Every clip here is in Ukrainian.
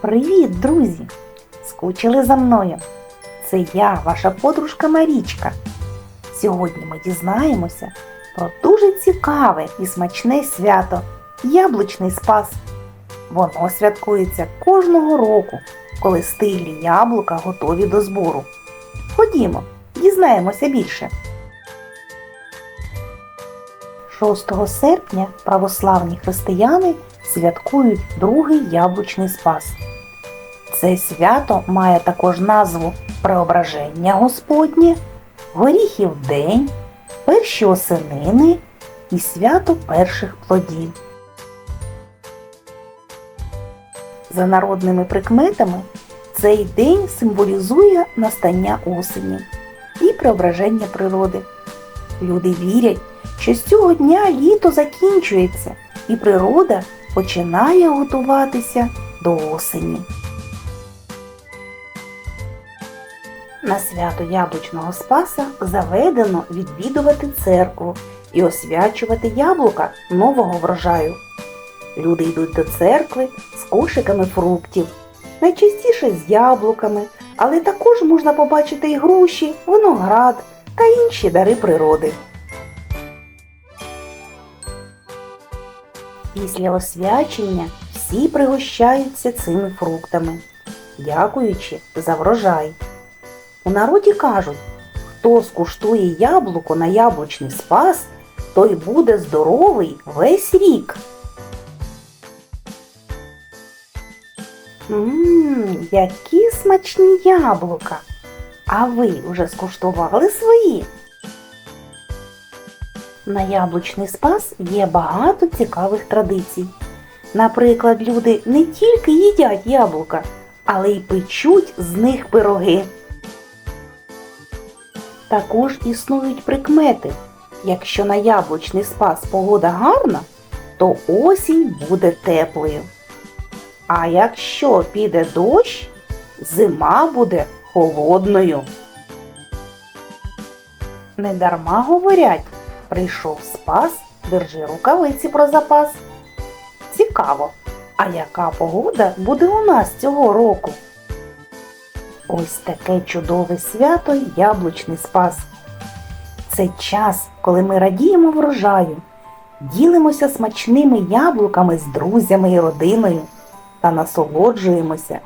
Привіт, друзі! Скучили за мною? Це я, ваша подружка Марічка. Сьогодні ми дізнаємося про дуже цікаве і смачне свято Яблучний Спас. Воно святкується кожного року, коли стиглі яблука готові до збору. Ходімо, дізнаємося більше. 6 серпня православні християни святкують другий яблучний спас. Це свято має також назву Преображення Господнє, Горіхів День, Перші осенини і свято перших плодів. За народними прикметами, цей день символізує настання осені і преображення природи. Люди вірять, що з цього дня літо закінчується і природа починає готуватися до осені. На свято Яблучного Спаса заведено відвідувати церкву і освячувати яблука нового врожаю. Люди йдуть до церкви з кошиками фруктів, найчастіше з яблуками, але також можна побачити і груші, виноград та інші дари природи. Після освячення всі пригощаються цими фруктами, дякуючи за врожай. У народі кажуть, хто скуштує яблуко на яблучний спас, той буде здоровий весь рік. Ммм, які смачні яблука! А ви вже скуштували свої? На яблучний спас є багато цікавих традицій. Наприклад, люди не тільки їдять яблука, але й печуть з них пироги. Також існують прикмети. Якщо на яблучний спас погода гарна, то осінь буде теплою. А якщо піде дощ, зима буде холодною. Недарма говорять, прийшов спас, держи рукавиці про запас. Цікаво, а яка погода буде у нас цього року? Ось таке чудове свято Яблучний Спас. Це час, коли ми радіємо врожаю, ділимося смачними яблуками з друзями і родиною та насолоджуємося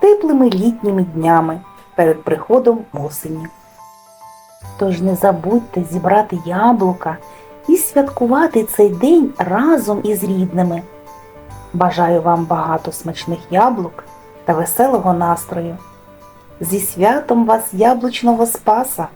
теплими літніми днями перед приходом осені. Тож не забудьте зібрати яблука і святкувати цей день разом із рідними. Бажаю вам багато смачних яблук та веселого настрою. Зі святом вас яблучного спаса!